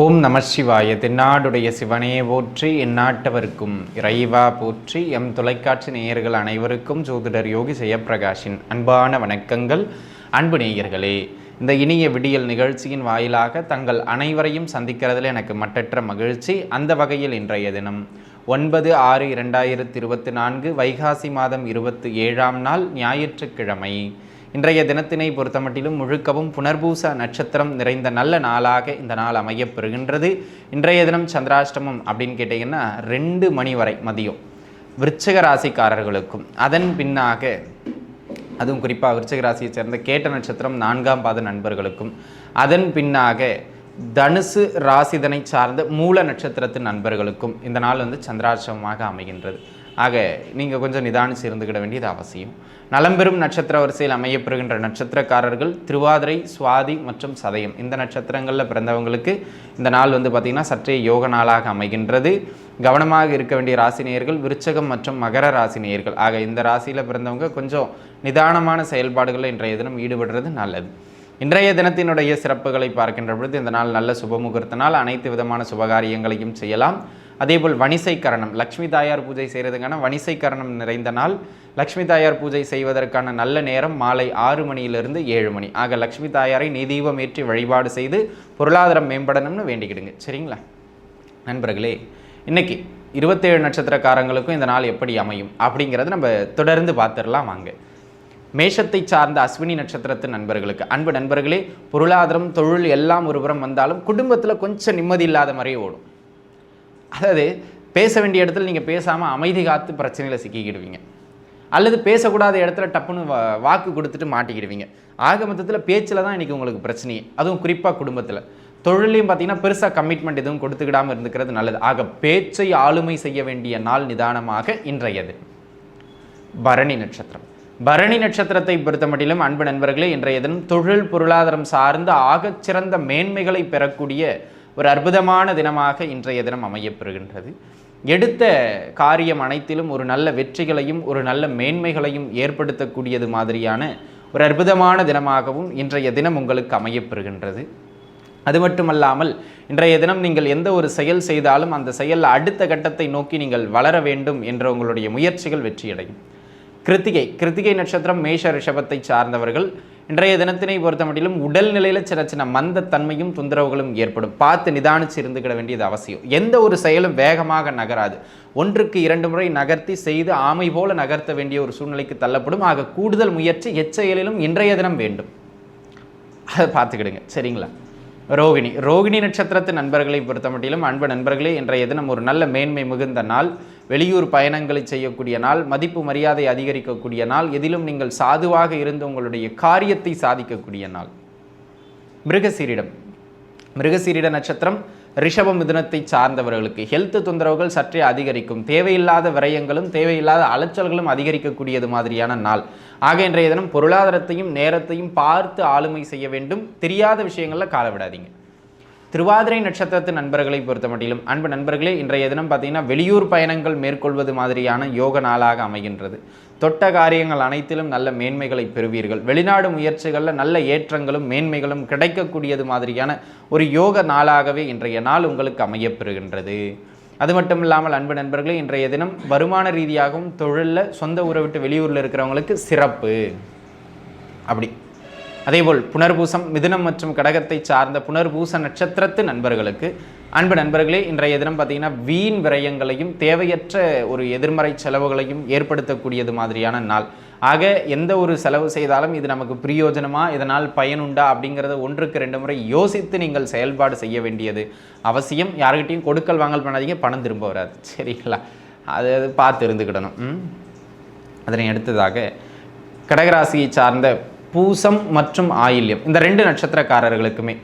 ஓம் நம சிவாய. தென்னாடுடைய சிவனே போற்றி எந்நாட்டவருக்கும் இறைவா போற்றி எம் தொலைக்காட்சி நேயர்கள் அனைவருக்கும் ஜோதிடர் யோகி ஜெயப்பிரகாஷின் அன்பான வணக்கங்கள். அன்பு நேயர்களே இந்த இனிய விடியல் நிகழ்ச்சியின் வாயிலாக தங்கள் அனைவரையும் சந்திக்கிறதுல எனக்கு மட்டற்ற மகிழ்ச்சி. அந்த வகையில் இன்றைய தினம் ஒன்பது ஆறு இரண்டாயிரத்தி இருபத்தி நான்கு வைகாசி மாதம் இருபத்தி ஏழாம் நாள் ஞாயிற்றுக்கிழமை. இன்றைய தினத்தினை பொறுத்தமட்டிலும் முழுக்கவும் புனர்பூச நட்சத்திரம் நிறைந்த நல்ல நாளாக இந்த நாள் அமையப் பெறுகின்றது இன்றைய தினம் சந்திராஷ்டமம் அப்படின்னு கேட்டிங்கன்னா ரெண்டு மணி வரை மதியம் விருச்சக ராசிக்காரர்களுக்கும். அதன் பின்னாக அதுவும் குறிப்பாக விருச்சக ராசியை சேர்ந்த கேட்ட நட்சத்திரம் நான்காம் பாத நண்பர்களுக்கும். அதன் பின்னாக தனுசு ராசிதனை சார்ந்த மூல நட்சத்திரத்தின் நண்பர்களுக்கும் இந்த நாள் வந்து சந்திராஷ்டமமாக அமைகின்றது. ஆக நீங்கள் கொஞ்சம் நிதானிச்சு இருந்துக்கிட வேண்டியது அவசியம். நலம்பெறும் நட்சத்திர வரிசையில் அமையப்பெறுகின்ற நட்சத்திரக்காரர்கள் திருவாதிரை சுவாதி மற்றும் சதயம். இந்த நட்சத்திரங்களில் பிறந்தவங்களுக்கு இந்த நாள் வந்து பார்த்திங்கன்னா சற்றே யோக நாளாக அமைகின்றது. கவனமாக இருக்க வேண்டிய ராசினியர்கள் விருச்சகம் மற்றும் மகர ராசினியர்கள் ஆக இந்த ராசியில் பிறந்தவங்க கொஞ்சம் நிதானமான செயல்பாடுகளில் இன்றைய தினம் ஈடுபடுறது நல்லது. இன்றைய தினத்தினுடைய சிறப்புகளை பார்க்கின்ற பொழுது இந்த நாள் நல்ல சுபமுகூர்த்த நாள். அனைத்து விதமான சுபகாரியங்களையும் செய்யலாம். அதேபோல் வணிசை கரணம் லக்ஷ்மி தாயார் பூஜை செய்கிறதுக்கான வணிசை கரணம் நிறைந்த நாள். லக்ஷ்மி தாயார் பூஜை செய்வதற்கான நல்ல நேரம் மாலை ஆறு மணியிலிருந்து ஏழு மணி. ஆக லக்ஷ்மி தாயாரை நெய்தீபம் ஏற்றி வழிபாடு செய்து பொருளாதாரம் மேம்படணும்னு வேண்டிக்கிடுங்க. சரிங்களா? நண்பர்களே இன்னைக்கு இருபத்தேழு நட்சத்திரக்காரங்களுக்கும் இந்த நாள் எப்படி அமையும் அப்படிங்கிறத நம்ம தொடர்ந்து பார்த்துடலாம் வாங்க. மேஷத்தை சார்ந்த அஸ்வினி நட்சத்திரத்து நண்பர்களுக்கு. அன்பு நண்பர்களே பொருளாதாரம் தொழில் எல்லாம் ஒருபுறம் வந்தாலும் குடும்பத்தில் கொஞ்சம் நிம்மதி இல்லாத மாதிரியே ஓடும். அதாவது பேச வேண்டிய இடத்துல நீங்கள் பேசாமல் அமைதி காத்து பிரச்சனையில் சிக்கிக்கிடுவீங்க. அல்லது பேசக்கூடாத இடத்துல டப்புன்னு வாக்கு கொடுத்துட்டு மாட்டிக்கிடுவீங்க. ஆக மொத்தத்தில் பேச்சில் தான் இன்றைக்கி உங்களுக்கு பிரச்சனையே. அதுவும் குறிப்பாக குடும்பத்தில். தொழிலையும் பார்த்தீங்கன்னா பெருசாக கமிட்மெண்ட் எதுவும் கொடுத்துக்கிடாமல் இருந்துக்கிறது நல்லது. ஆக பேச்சை ஆளுமை செய்ய வேண்டிய நாள் நிதானமாக இன்றையது. பரணி நட்சத்திரம். பரணி நட்சத்திரத்தை பொறுத்த மட்டிலும் அன்பு நண்பர்களே இன்றைய தினம் தொழில் பொருளாதாரம் சார்ந்த ஆகச்சிறந்த மேன்மைகளை பெறக்கூடிய ஒரு அற்புதமான தினமாக இன்றைய தினம் அமையப்பெறுகின்றது. எடுத்த காரியம் அனைத்திலும் ஒரு நல்ல வெற்றிகளையும் ஒரு நல்ல மேன்மைகளையும் ஏற்படுத்தக்கூடியது மாதிரியான ஒரு அற்புதமான தினமாகவும் இன்றைய தினம் உங்களுக்கு அமையப்பெறுகின்றது. அது மட்டுமல்லாமல் இன்றைய தினம் நீங்கள் எந்த ஒரு செயல் செய்தாலும் அந்த செயல் அடுத்த கட்டத்தை நோக்கி நீங்கள் வளர வேண்டும் என்ற உங்களுடைய முயற்சிகள் வெற்றியடையும். கிருத்திகை கிருத்திகை நட்சத்திரம் மேஷ ரிஷபத்தை சார்ந்தவர்கள். இன்றைய தினத்தினை பொறுத்த மட்டிலும் உடல் நிலையில் சின்ன சின்ன மந்தத்தன்மையும் தொந்தரவுகளும் ஏற்படும். பார்த்து நிதானிச்சு இருந்துக்கிட வேண்டியது அவசியம். எந்த ஒரு செயலும் வேகமாக நகராது. ஒன்றுக்கு இரண்டு முறை நகர்த்தி செய்து ஆமை போல நகர்த்த வேண்டிய ஒரு சூழ்நிலைக்கு தள்ளப்படும். ஆக கூடுதல் முயற்சி எச்செயலிலும் இன்றைய தினம் வேண்டும். அதை பார்த்துக்கிடுங்க. சரிங்களா? ரோகிணி. ரோகிணி நட்சத்திரத்து நண்பர்களை பொறுத்த மட்டிலும் அன்பு நண்பர்களே இன்றைய தினம் ஒரு நல்ல மேன்மை மிகுந்த நாள். வெளியூர் பயணங்களை செய்யக்கூடிய நாள் மதிப்பு மரியாதை அதிகரிக்கக்கூடிய நாள் எதிலும் நீங்கள் சாதுவாக இருந்து உங்களுடைய காரியத்தை சாதிக்கக்கூடிய நாள். மிருகசீரிடம். மிருகசீரிட நட்சத்திரம் ரிஷபம் மிதுனத்தை சார்ந்தவர்களுக்கு ஹெல்த் தொந்தரவுகள் சற்றே அதிகரிக்கும். தேவையில்லாத விரயங்களும் தேவையில்லாத அலைச்சல்களும் அதிகரிக்கக்கூடியது மாதிரியான நாள். ஆக இன்றைய தினம் பொருளாதாரத்தையும் நேரத்தையும் பார்த்து ஆளுமை செய்ய வேண்டும். தெரியாத விஷயங்களில் கால விடாதீங்க. திருவாதிரை நட்சத்திரத்து நண்பர்களை பொறுத்த மட்டிலும் அன்பு நண்பர்களே இன்றைய தினம் பார்த்தீங்கன்னா வெளியூர் பயணங்கள் மேற்கொள்வது மாதிரியான யோக நாளாக அமைகின்றது. தொட்ட காரியங்கள் அனைத்திலும் நல்ல மேன்மைகளை பெறுவீர்கள். வெளிநாடு முயற்சிகளில் நல்ல ஏற்றங்களும் மேன்மைகளும் கிடைக்கக்கூடியது மாதிரியான ஒரு யோக நாளாகவே இன்றைய நாள் உங்களுக்கு அமையப்பெறுகின்றது. அது மட்டும் இல்லாமல் அன்பு நண்பர்களே இன்றைய தினம் வருமான ரீதியாகவும் தொழிலில் சொந்த ஊரை விட்டு வெளியூரில் இருக்கிறவங்களுக்கு சிறப்பு. அப்படி. அதேபோல் புனர்பூசம் மிதுனம் மற்றும் கடகத்தை சார்ந்த புனர்பூச நட்சத்திரத்து நண்பர்களுக்கு அன்பு நண்பர்களே இன்றைய தினம் பார்த்தீங்கன்னா வீண் விரயங்களையும் தேவையற்ற ஒரு எதிர்மறை செலவுகளையும் ஏற்படுத்தக்கூடியது மாதிரியான நாள். ஆக எந்த ஒரு செலவு செய்தாலும் இது நமக்கு பிரயோஜனமா இதனால் பயனுண்டா அப்படிங்கிறத ஒன்றுக்கு ரெண்டு முறை யோசித்து நீங்கள் செயல்பாடு செய்ய வேண்டியது அவசியம். யாருக்கிட்டையும் கொடுக்கல் வாங்கல் பண்ணாதீங்க பணம் திரும்ப வராது. சரிங்களா? அது அது பார்த்து இருந்துக்கிடணும். அதனை அடுத்ததாக கடகராசியை சார்ந்த பூசம் மற்றும் ஆயில்யம். இந்த ரெண்டு நட்சத்திரக்காரர்களுக்குமே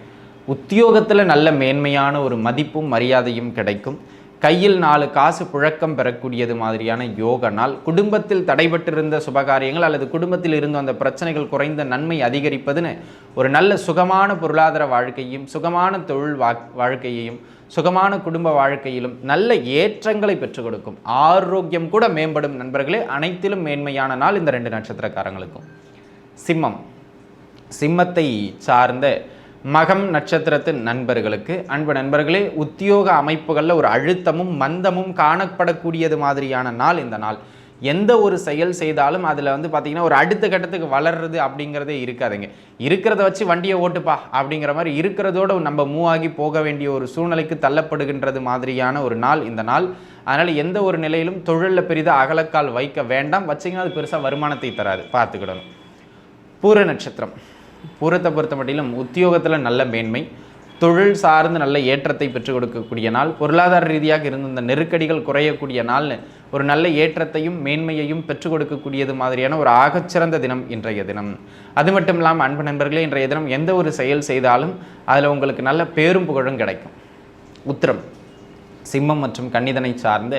உத்தியோகத்தில் நல்ல மேன்மையான ஒரு மதிப்பும் மரியாதையும் கிடைக்கும். கையில் நாலு காசு புழக்கம் பெறக்கூடியது மாதிரியான யோக நாள் குடும்பத்தில் தடைபட்டிருந்த சுபகாரியங்கள் அல்லது குடும்பத்தில் இருந்த அந்த பிரச்சனைகள் குறைந்த நன்மை அதிகரிப்பதுன்னு ஒரு நல்ல சுகமான பொருளாதார வாழ்க்கையும் சுகமான தொழில் வா வாழ்க்கையையும் சுகமான குடும்ப வாழ்க்கையிலும் நல்ல ஏற்றங்களை பெற்றுக் கொடுக்கும். ஆரோக்கியம் கூட மேம்படும் நண்பர்களே. அனைத்திலும் மேன்மையான நாள் இந்த ரெண்டு நட்சத்திரக்காரங்களுக்கும். சிம்மம். சிம்மத்தை சார்ந்த மகம் நட்சத்திரத்து நண்பர்களுக்கு. அன்பு நண்பர்களே உத்தியோக அமைப்புகளில் ஒரு அழுத்தமும் மந்தமும் காணப்படக்கூடியது மாதிரியான நாள் இந்த நாள். எந்த ஒரு செயல் செய்தாலும் அதில் வந்து பார்த்திங்கன்னா ஒரு அடுத்த கட்டத்துக்கு வளர்றது அப்படிங்கிறதே இருக்காதுங்க. இருக்கிறத வச்சு வண்டியை ஓட்டுப்பா அப்படிங்கிற மாதிரி இருக்கிறதோட நம்ம மூவ் ஆகி போக வேண்டிய ஒரு சூழ்நிலைக்கு தள்ளப்படுகின்றது மாதிரியான ஒரு நாள் இந்த நாள். அதனால் எந்த ஒரு நிலையிலும் தொழிலில் பெரிதாக அகலக்கால் வைக்க வேண்டாம். வச்சிங்கன்னா அது பெருசாக வருமானத்தை தராது. பார்த்துக்கிடணும். பூர நட்சத்திரம். பூரத்தை பொறுத்த மட்டிலும் உத்தியோகத்தில் நல்ல மேன்மை தொழில் சார்ந்து நல்ல ஏற்றத்தை பெற்றுக் கொடுக்கக்கூடிய நாள் பொருளாதார ரீதியாக இருந்த இந்த நெருக்கடிகள் குறையக்கூடிய நாள்னு ஒரு நல்ல ஏற்றத்தையும் மேன்மையையும் பெற்றுக் கொடுக்கக்கூடியது மாதிரியான ஒரு ஆகச்சிறந்த தினம் இன்றைய தினம். அது மட்டும் இல்லாமல் அன்பு நண்பர்களே இன்றைய தினம் எந்த ஒரு செயல் செய்தாலும் அதில் உங்களுக்கு நல்ல பேரும் புகழும் கிடைக்கும். உத்திரம் சிம்மம் மற்றும் கன்னிதனை சார்ந்த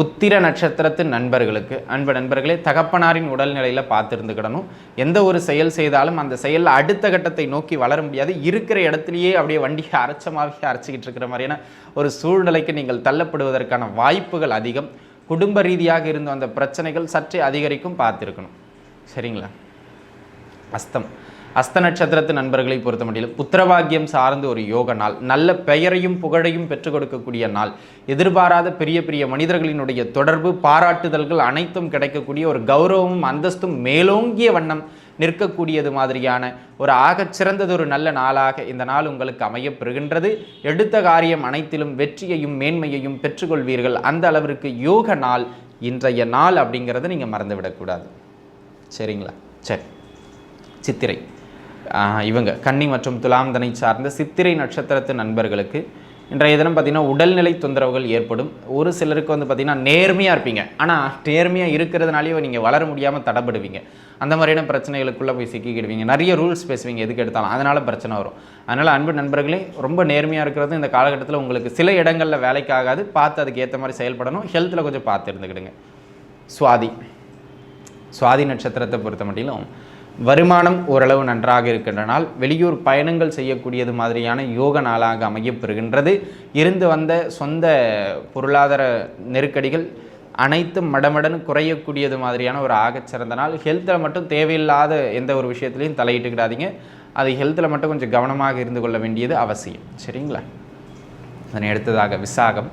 உத்திர நட்சத்திரத்து நண்பர்களுக்கு அன்பு நண்பர்களே தகப்பனாரின் உடல்நிலையில் பார்த்துருந்துக்கிடணும். எந்த ஒரு செயல் செய்தாலும் அந்த செயலில் அடுத்த கட்டத்தை நோக்கி வளர முடியாது. இருக்கிற இடத்துலையே அப்படியே வண்டியை அரைச்சமாகவே அரைச்சிக்கிட்டு இருக்கிற மாதிரியான ஒரு சூழ்நிலைக்கு நீங்கள் தள்ளப்படுவதற்கான வாய்ப்புகள் அதிகம். குடும்ப ரீதியாக இருந்த அந்த பிரச்சனைகள் சற்றே அதிகரிக்கும் பார்த்துருக்கணும். சரிங்களா? அஸ்தம். அஸ்த நட்சத்திரத்து நண்பர்களை பொறுத்த முடியல புத்திரபாகியம் சார்ந்த ஒரு யோக நாள் நல்ல பெயரையும் புகழையும் பெற்றுக் கொடுக்கக்கூடிய நாள் எதிர்பாராத பெரிய பெரிய மனிதர்களினுடைய தொடர்பு பாராட்டுதல்கள் அனைத்தும் கிடைக்கக்கூடிய ஒரு கௌரவமும் அந்தஸ்தும் மேலோங்கிய வண்ணம் நிற்கக்கூடியது மாதிரியான ஒரு ஆகச் சிறந்தது ஒரு நல்ல நாளாக இந்த நாள் உங்களுக்கு அமையப்பெறுகின்றது. எடுத்த காரியம் அனைத்திலும் வெற்றியையும் மேன்மையையும் பெற்றுக்கொள்வீர்கள். அந்த அளவிற்கு யோக நாள் இன்றைய நாள் அப்படிங்கிறத நீங்கள் மறந்துவிடக்கூடாது. சரிங்களா? சரி. சித்திரை. இவங்க கன்னி மற்றும் துலாம் தனை சார்ந்த சித்திரை நட்சத்திரத்து நண்பர்களுக்கு இன்றைய தினம் பார்த்தீங்கன்னா உடல்நிலை தொந்தரவுகள் ஏற்படும். ஒரு சிலருக்கு வந்து பார்த்தீங்கன்னா நேர்மையாக இருப்பீங்க. ஆனால் நேர்மையாக இருக்கிறதுனாலேயே நீங்கள் வளர முடியாமல் தடப்படுவீங்க. அந்த மாதிரியான பிரச்சனைகளுக்குள்ளே போய் சிக்கிக்கிடுவீங்க. நிறைய ரூல்ஸ் பேசுவீங்க எதுக்கு எடுத்தாலும். அதனால் பிரச்சனை வரும். அதனால் அன்பு நண்பர்களே ரொம்ப நேர்மையாக இருக்கிறது இந்த காலகட்டத்தில் உங்களுக்கு சில இடங்களில் வேலைக்கு ஆகாது. பார்த்து அதுக்கு ஏற்ற மாதிரி செயல்படணும். ஹெல்த்தில் கொஞ்சம் பார்த்து இருந்துக்கிடுங்க. சுவாதி. சுவாதி நட்சத்திரத்தை பொறுத்த மட்டிலும் வருமானம் ஓரளவு நன்றாக இருக்கின்ற நாள் வெளியூர் பயணங்கள் செய்யக்கூடியது மாதிரியான யோக நாளாக அமையப்பெறுகின்றது. இருந்து வந்த சொந்த பொருளாதார நெருக்கடிகள் அனைத்தும் மடமடன் குறையக்கூடியது மாதிரியான ஒரு ஆகச்சிறந்த நாள். ஹெல்த்தில் மட்டும் தேவையில்லாத எந்த ஒரு விஷயத்துலையும் தலையிட்டுக்கிடாதீங்க. அது ஹெல்த்தில் மட்டும் கொஞ்சம் கவனமாக இருந்து கொள்ள வேண்டியது அவசியம். சரிங்களா? அதனை அடுத்ததாக விசாகம்.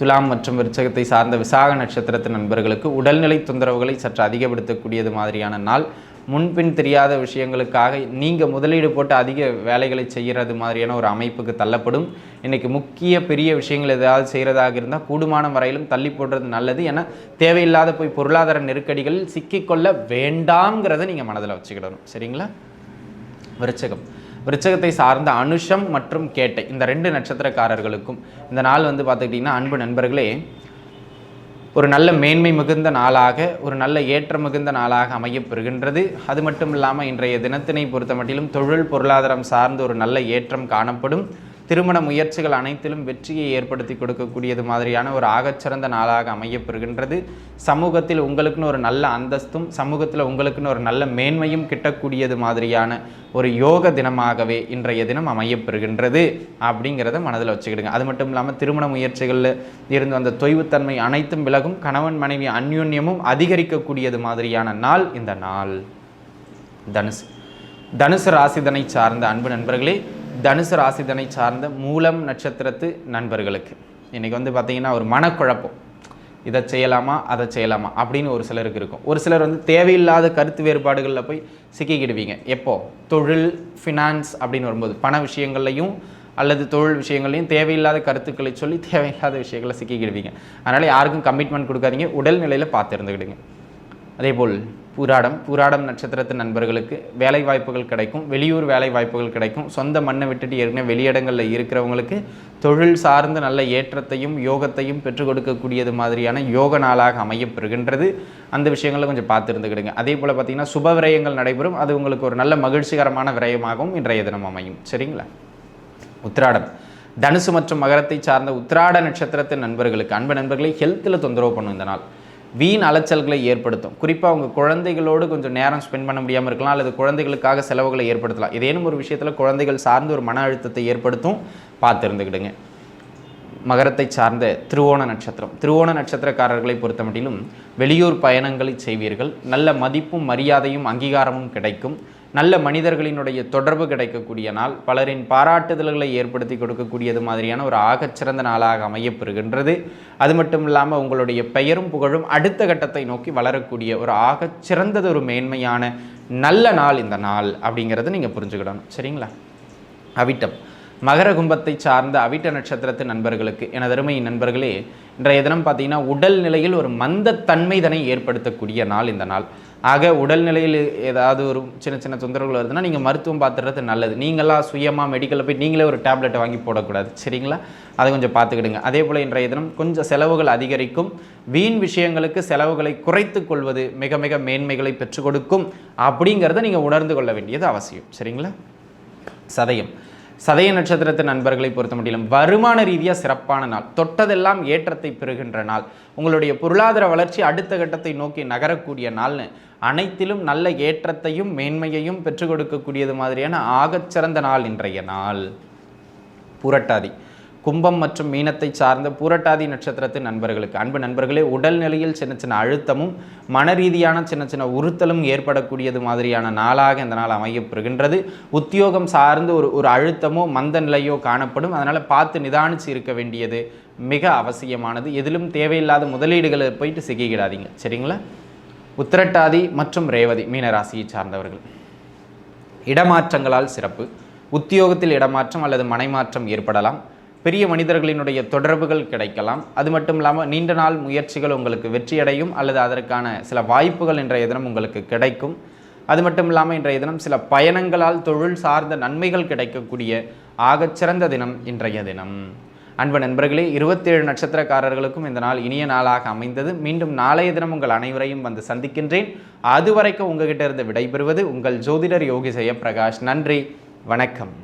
துலாம் மற்றும் விருச்சகத்தை சார்ந்த விசாக நட்சத்திரத்தின் நண்பர்களுக்கு உடல்நிலை தொந்தரவுகளை சற்று அதிகப்படுத்தக்கூடியது மாதிரியான நாள். முன்பின் தெரியாத விஷயங்களுக்காக நீங்கள் முதலீடு போட்டு அதிக வேலைகளை செய்கிறது மாதிரியான ஒரு அமைப்புக்கு தள்ளப்படும். இன்றைக்கி முக்கிய பெரிய விஷயங்கள் ஏதாவது செய்கிறதாக இருந்தால் கூடுமான வரையிலும் தள்ளி போடுறது நல்லது. ஏன்னா தேவையில்லாத போய் பொருளாதார நெருக்கடிகளில் சிக்கிக்கொள்ள வேண்டாம்ங்கிறத நீங்கள் மனதில் வச்சுக்கிடணும். சரிங்களா? விருச்சகம். விருச்சகத்தை சார்ந்த அனுஷம் மற்றும் கேட்டை. இந்த ரெண்டு நட்சத்திரக்காரர்களுக்கும் இந்த நாள் வந்து பார்த்துக்கிட்டிங்கன்னா அன்பு நண்பர்களே ஒரு நல்ல மேன்மை மிகுந்த நாளாக ஒரு நல்ல ஏற்றம் மிகுந்த நாளாக அமையப்பெறுகின்றது. அது மட்டும் இல்லாமல் இன்றைய தினத்தினை பொறுத்த மட்டிலும் தொழில் பொருளாதாரம் சார்ந்து ஒரு நல்ல ஏற்றம் காணப்படும். திருமண முயற்சிகள் அனைத்திலும் வெற்றியை ஏற்படுத்தி கொடுக்கக்கூடியது மாதிரியான ஒரு ஆகச்சிறந்த நாளாக அமையப்பெறுகின்றது. சமூகத்தில் உங்களுக்குன்னு ஒரு நல்ல அந்தஸ்தும் சமூகத்தில் உங்களுக்குன்னு ஒரு நல்ல மேன்மையும் கிட்டக்கூடியது மாதிரியான ஒரு யோக தினமாகவே இன்றைய தினம் அமையப்பெறுகின்றது அப்படிங்கிறத மனதில் வச்சுக்கிடுங்க. அது மட்டும் இல்லாமல் திருமண முயற்சிகளில் இருந்து அந்த தொய்வுத்தன்மை அனைத்தும் விலகும் கணவன் மனைவி அந்யுன்யமும் அதிகரிக்கக்கூடியது மாதிரியான நாள் இந்த நாள். தனுசு. தனுசு ராசிதனை சார்ந்த அன்பு நண்பர்களே தனுசு ராசிதனை சார்ந்த மூலம் நட்சத்திரத்து நண்பர்களுக்கு. இன்றைக்கி வந்து பார்த்திங்கன்னா ஒரு மனக்குழப்பம். இதை செய்யலாமா அதை செய்யலாமா அப்படின்னு ஒரு சிலருக்கு இருக்கும். ஒரு சிலர் வந்து தேவையில்லாத கருத்து வேறுபாடுகளில் போய் சிக்கிக்கிடுவீங்க. எப்போது தொழில் ஃபினான்ஸ் அப்படின்னு வரும்போது பண விஷயங்கள்லையும் அல்லது தொழில் விஷயங்களையும் தேவையில்லாத கருத்துக்களை சொல்லி தேவையில்லாத விஷயங்களை சிக்கிக்கிடுவீங்க. அதனால் யாருக்கும் கமிட்மெண்ட் கொடுக்காதீங்க. உடல்நிலையில் பார்த்து இருந்துக்கிடுங்க அதேபோல் பூராடம் பூராடம் நட்சத்திரத்து நண்பர்களுக்கு வேலை வாய்ப்புகள் கிடைக்கும் வெளியூர் வேலை வாய்ப்புகள் கிடைக்கும். சொந்த மண்ணை விட்டுட்டு ஏற்கனவே வெளியிடங்களில் இருக்கிறவங்களுக்கு தொழில் சார்ந்த நல்ல ஏற்றத்தையும் யோகத்தையும் பெற்றுக் கொடுக்கக்கூடியது மாதிரியான யோக நாளாக அமையப்பெறுகின்றது. அந்த விஷயங்களை கொஞ்சம் பார்த்து இருந்துக்கிடுங்க. அதே போல் பார்த்தீங்கன்னா சுப விரயங்கள் நடைபெறும். அது உங்களுக்கு ஒரு நல்ல மகிழ்ச்சிகரமான விரயமாகவும் இன்றைய தினம் அமையும். சரிங்களா? உத்திராடம். தனுசு மற்றும் மகரத்தை சார்ந்த உத்திராட நட்சத்திரத்தின் நண்பர்களுக்கு அன்பு நண்பர்களை ஹெல்த்தில் தொந்தரவு பண்ணும் இந்த நாள். வீண் அலைச்சல்களை ஏற்படுத்தும். குறிப்பாக உங்கள் குழந்தைகளோடு கொஞ்சம் நேரம் ஸ்பெண்ட் பண்ண முடியாமல் இருக்கலாம் அல்லது குழந்தைகளுக்காக செலவுகளை ஏற்படுத்தலாம். ஏதேனும் ஒரு விஷயத்தில் குழந்தைகள் சார்ந்து ஒரு மன அழுத்தத்தை ஏற்படுத்தும் பார்த்து இருந்துக்கிடுங்க மகரத்தை சார்ந்த திருவோண நட்சத்திரம். திருவோண நட்சத்திரக்காரர்களை பொறுத்த மட்டிலும் வெளியூர் பயணங்களை செய்வீர்கள். நல்ல மதிப்பும் மரியாதையும் அங்கீகாரமும் கிடைக்கும். நல்ல மனிதர்களினுடைய தொடர்பு கிடைக்கக்கூடிய நாள் பலரின் பாராட்டுதல்களை ஏற்படுத்தி கொடுக்கக்கூடியது மாதிரியான ஒரு ஆகச்சிறந்த நாளாக அமையப்பெறுகின்றது. அது மட்டும் இல்லாமல் உங்களுடைய பெயரும் புகழும் அடுத்த கட்டத்தை நோக்கி வளரக்கூடிய ஒரு ஆகச்சிறந்தது ஒரு மேன்மையான நல்ல நாள் இந்த நாள் அப்படிங்கிறத நீங்கள் புரிஞ்சுக்கிடணும். சரிங்களா? அவிட்டம். மகர கும்பத்தை சார்ந்த அவிட்ட நட்சத்திரத்து நண்பர்களுக்கு எனது அருமை நண்பர்களே இன்றைய தினம் பார்த்தீங்கன்னா உடல் நிலையில் ஒரு மந்தத்தன்மைதனை ஏற்படுத்தக்கூடிய நாள் இந்த நாள். ஆக உடல்நிலையில் ஏதாவது ஒரு சின்ன சின்ன தொந்தரவுகள் வருதுன்னா நீங்கள் மருத்துவம் பார்த்துறது நல்லது. நீங்களாம் சுயமாக மெடிக்கலில் போய் நீங்களே ஒரு டேப்லெட்டை வாங்கி போடக்கூடாது. சரிங்களா? அதை கொஞ்சம் பார்த்துக்கிடுங்க. அதே போல் இன்றைய தினம் கொஞ்சம் செலவுகள் அதிகரிக்கும். வீண் விஷயங்களுக்கு செலவுகளை குறைத்து கொள்வது மிக மிக மேன்மைகளை பெற்றுக் கொடுக்கும். அப்படிங்கிறத நீங்கள் உணர்ந்து கொள்ள வேண்டியது அவசியம். சரிங்களா? சதயம். சதய நட்சத்திரத்து நண்பர்களை பொறுத்த முடியலும் வருமான ரீதியாக சிறப்பான நாள். தொட்டதெல்லாம் ஏற்றத்தை பெறுகின்ற நாள். உங்களுடைய பொருளாதார வளர்ச்சி அடுத்த கட்டத்தை நோக்கி நகரக்கூடிய நாள்னு அனைத்திலும் நல்ல ஏற்றத்தையும் மேன்மையையும் பெற்றுக் கொடுக்கக்கூடியது மாதிரியான ஆகச்சிறந்த நாள் இன்றைய நாள். புரட்டாதி. கும்பம் மற்றும் மீனத்தை சார்ந்த பூரட்டாதி நட்சத்திரத்து நண்பர்களுக்கு. அன்பு நண்பர்களே உடல்நிலையில் சின்ன சின்ன அழுத்தமும் மன ரீதியான சின்ன சின்ன உறுத்தலும் ஏற்படக்கூடியது மாதிரியான நாளாக இந்த நாள் அமையப்பெறுகின்றது. உத்தியோகம் சார்ந்து ஒரு ஒரு அழுத்தமோ மந்த நிலையோ காணப்படும். அதனால் பார்த்து நிதானித்து இருக்க வேண்டியது மிக அவசியமானது. எதிலும் தேவையில்லாத முதலீடுகளை போயிட்டு சிக்கிக்கிடாதீங்க. சரிங்களா? உத்திரட்டாதி மற்றும் ரேவதி மீனராசியை சார்ந்தவர்கள். இடமாற்றங்களால் சிறப்பு. உத்தியோகத்தில் இடமாற்றம் அல்லது மனைமாற்றம் ஏற்படலாம். பெரிய மனிதர்களினுடைய தொடர்புகள் கிடைக்கலாம். அது மட்டும் இல்லாமல் நீண்ட நாள் முயற்சிகள் உங்களுக்கு வெற்றியடையும் அல்லது அதற்கான சில வாய்ப்புகள் இன்றைய தினம் உங்களுக்கு கிடைக்கும். அது மட்டும் இல்லாமல் இன்றைய தினம் சில பயணங்களால் தொழில் சார்ந்த நன்மைகள் கிடைக்கக்கூடிய ஆகச்சிறந்த தினம் இன்றைய தினம். அன்பு நண்பர்களே இருபத்தேழு நட்சத்திரக்காரர்களுக்கும் இந்த நாள் இனிய நாளாக அமைந்தது. மீண்டும் நாளைய தினம் உங்கள் அனைவரையும் வந்து சந்திக்கின்றேன். அதுவரைக்கும் உங்ககிட்ட இருந்து விடைபெறுவது உங்கள் ஜோதிடர் யோகி பிரகாஷ். நன்றி வணக்கம்.